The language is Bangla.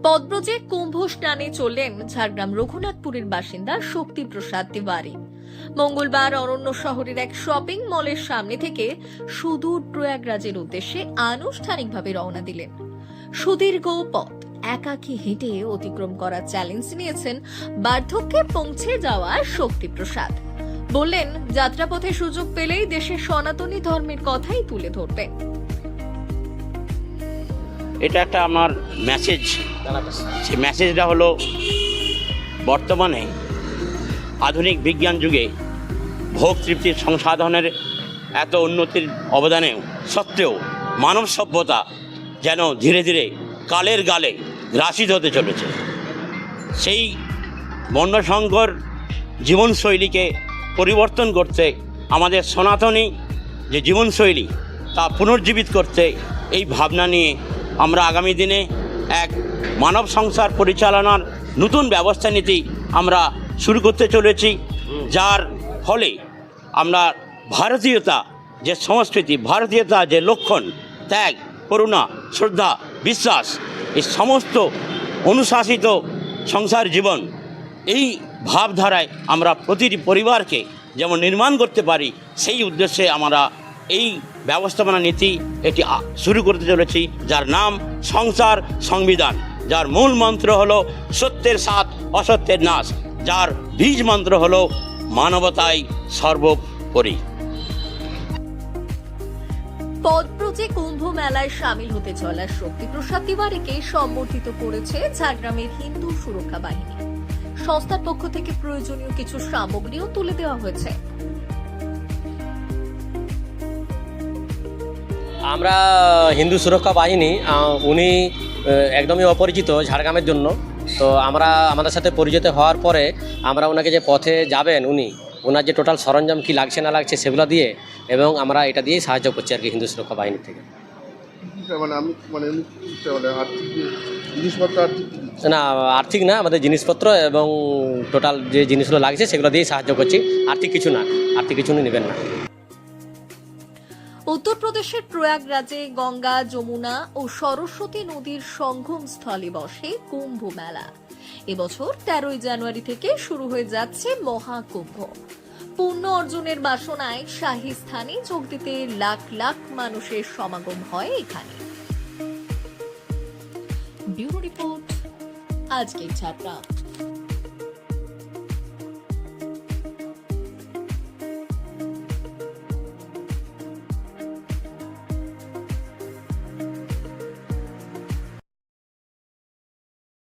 পদ্মজে কুম্ভ স্নানে চললেন ঝাড়গ্রাম রঘুনাথপুরের বাসিন্দা শক্তিপ্রসাদ তিওয়ারি। মঙ্গলবার অরণ্য শহরের এক শপিং মলের সামনে থেকে সুদূর প্রয়াগরাজের উদ্দেশ্যে আনুষ্ঠানিকভাবে রওনা দিলেন। সুদীর্ঘ পথ, একাকী হেঁটে অতিক্রম করার চ্যালেঞ্জ নিয়েছেন বার্ধক্যে পৌঁছে যাওয়া শক্তিপ্রসাদ। বললেন, যাত্রাপথে সুযোগ পেলেই দেশের সনাতনী ধর্মের কথাই তুলে ধরবেন। এটা একটা আমার মেসেজ সেই মেসেজটা হলো, বর্তমানে আধুনিক বিজ্ঞান যুগে ভোগ তৃপ্তির সংসাধনের এত উন্নতির অবদানেও সত্ত্বেও মানব সভ্যতা যেন ধীরে ধীরে কালের গালে গ্রাসিত হতে চলেছে। সেই বর্ণসংকর জীবনশৈলীকে পরিবর্তন করতে আমাদের সনাতনী যে জীবনশৈলী তা পুনর্জীবিত করতে এই ভাবনা নিয়ে আমরা আগামী দিনে এক মানব সংসার পরিচালনার নতুন ব্যবস্থা নীতি আমরা শুরু করতে চলেছি, যার ফলে আমরা ভারতীয়তা যে সংস্কৃতি, ভারতীয়তা যে লক্ষণ, ত্যাগ, করুণা, শ্রদ্ধা, বিশ্বাস, এই সমস্ত অনুশাসিত সংসার জীবন, এই ভাবধারায় আমরা প্রতিটি পরিবারকে যেমন নির্মাণ করতে পারি, সেই উদ্দেশ্যে আমরা এই ব্যবস্থাপনা নীতি এটি শুরু করতে চলেছি, যার নাম সংসার সংবিধান। যার মূল মন্ত্র হলো সত্যের সাথ অসত্যের নাশ। যার বীজ মন্ত্র হলো মানবতাই সর্বোপরি। পদব্রজে কুম্ভ মেলায় সামিল হতে চলা শক্তিপ্রসাদ তিওয়ারিকে সম্বর্ধিত করেছে ঝাড়গ্রামের হিন্দু সুরক্ষা বাহিনী। সংস্থার পক্ষ থেকে প্রয়োজনীয় কিছু সামগ্রীও তুলে দেওয়া হয়েছে। আমরা হিন্দু সুরক্ষা বাহিনী উনি একদমই অপরিচিত ঝাড়গ্রামের জন্য। তো আমরা আমাদের সাথে পরিচিত হওয়ার পরে আমরা ওনাকে যে পথে যাবেন উনি ওনার যে টোটাল সরঞ্জাম কি লাগছে না লাগছে সেগুলো দিয়ে এবং আমরা এটা দিয়েই সাহায্য করছি আর কি হিন্দু সুরক্ষা বাহিনী থেকে। মানে মানে মানে? না আর্থিক না আমাদের জিনিসপত্র এবং টোটাল যে জিনিসগুলো লাগছে সেগুলো দিয়েই সাহায্য করছি। আর্থিক কিছু না আর্থিক কিছু উনি নেবেন না। উত্তরপ্রদেশের প্রয়াগরাজে গঙ্গা, যমুনা ও সরস্বতী নদীর সঙ্গম স্থলে বসে কুম্ভ মেলা। এবছর তেরোই জানুয়ারি থেকে শুরু হয়ে যাচ্ছে মহাকুম্ভ। পূর্ণ অর্জনের বাসনায় শাহী স্থানে যোগ দিতে লাখ লাখ মানুষের সমাগম হয় এখানে। Bureau report